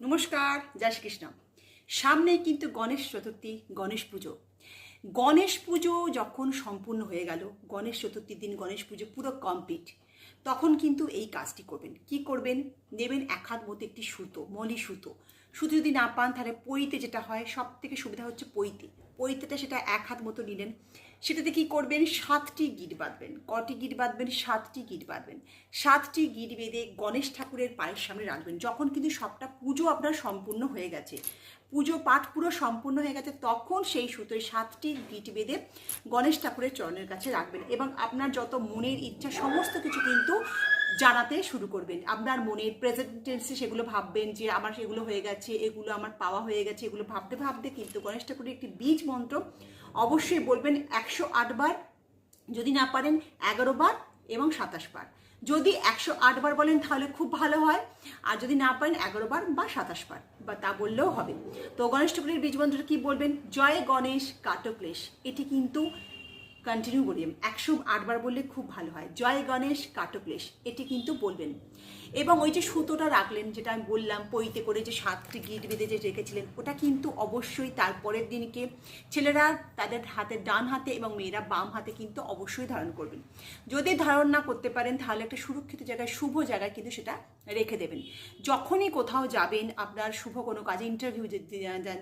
নমস্কার, জয় শ্রীকৃষ্ণ। সামনেই কিন্তু গণেশ চতুর্থী, গণেশ পুজো। গণেশ পুজো যখন সম্পূর্ণ হয়ে গেল, গণেশ চতুর্থীর দিন গণেশ পুজো পুরো কমপ্লিট তখন কিন্তু এই কাজটি করবেন। কি করবেন? নেবেন এক হাত মতো একটি সুতো, মলি সুতো। সুতো যদি না পান তাহলে পইতে যেটা হয় সব থেকে সুবিধা হচ্ছে পইতে। পইতেটা সেটা এক হাত মতো নিলেন। সেটাতে কি করবেন? সাতটি গিট বাঁধবেন। কটি গিট বাঁধবেন? সাতটি গিট বাঁধবেন। সাতটি গিট বেঁধে গণেশ ঠাকুরের পায়ের সামনে রাখবেন যখন কিন্তু সবটা পুজো আপনার সম্পূর্ণ হয়ে গেছে, পুজো পাঠ পুরো সম্পূর্ণ হয়ে গেছে, তখন সেই সুতোয় সাতটি গিট বেঁধে গণেশ ঠাকুরের চরণের কাছে রাখবেন। এবং আপনার যত মনের ইচ্ছা, সমস্ত কিছু কিন্তু জানাতে শুরু করবেন। আপনার মনের প্রেজেন্টেন্সে সেগুলো ভাববেন যে আমার সেগুলো হয়ে গেছে, এগুলো আমার পাওয়া হয়ে গেছে, এগুলো ভাবতে ভাবতে কিন্তু গণেশ ঠাকুরের একটি বীজ মন্ত্র অবশ্যই বলবেন একশো আটবার যদি না পারেন এগারো বার এবং সাতাশ বার। যদি একশো আট বার বলেন তাহলে খুব ভালো হয়, আর যদি না পারেন এগারো বার বা সাতাশ বার, বা তা বললেও হবে। তো গণেশ ঠাকুরের বীজ মন্ত্রটা কি বলবেন? জয় গণেশ কাটক্লেশ। এটি কিন্তু কন্টিনিউ করি একশো আটবার বললে খুব ভালো হয়। জয় গণেশ কাটক্লেশ এটি কিন্তু বলবেন। এবং ওই যে সুতোটা রাখলেন, যেটা আমি বললাম পইতে করে যে সাতটি গিট বেঁধে যে রেখেছিলেন, ওটা কিন্তু অবশ্যই তারপরের দিনকে ছেলেরা তাদের হাতে, ডান হাতে এবং মেয়েরা বাম হাতে কিন্তু অবশ্যই ধারণ করবেন। যদি ধারণ না করতে পারেন, তাহলে একটা সুরক্ষিত জায়গায়, শুভ জায়গায় কিন্তু সেটা রেখে দেবেন। যখনই কোথাও যাবেন, আপনার শুভ কোনো কাজে ইন্টারভিউ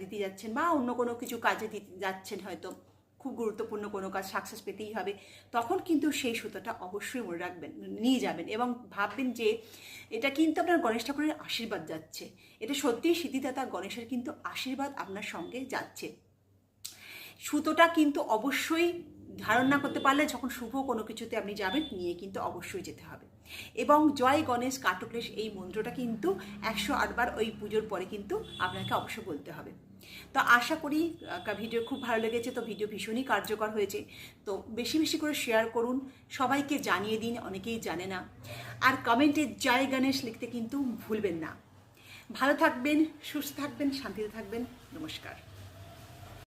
দিতে যাচ্ছেন বা অন্য কোনো কিছু কাজে দিতে যাচ্ছেন হয়তো খুব গুরুত্বপূর্ণ কোনো কাজ সাকসেস পেতেই হবে, তখন কিন্তু সেই সুতোটা অবশ্যই মনে রাখবেন, নিয়ে যাবেন এবং ভাববেন যে এটা কিন্তু আপনার গণেশ ঠাকুরের আশীর্বাদ যাচ্ছে। এটা সত্যিই সিদ্ধিদাতা গণেশের কিন্তু আশীর্বাদ আপনার সঙ্গে যাচ্ছে। সুতোটা কিন্তু অবশ্যই ধারণ না করতে পারলে যখন শুভ কোনো কিছুতে আপনি যাবেন, নিয়ে কিন্তু অবশ্যই যেতে হবে। এবং জয় গণেশ কাটক্লেশ এই মন্ত্রটা কিন্তু একশো আটবার ওই পুজোর পরে কিন্তু আপনাকে অবশ্যই বলতে হবে। তো আশা করি ভিডিও খুব ভালো লেগেছে, তো ভিডিও ভীষণই কার্যকর হয়েছে। তো বেশি বেশি করে শেয়ার করুন, সবাইকে জানিয়ে দিন, অনেকেই জানে না। আর কমেন্টে জয় গণেশ লিখতে কিন্তু ভুলবেন না। ভালো থাকবেন, সুস্থ থাকবেন, শান্তিতে থাকবেন, নমস্কার।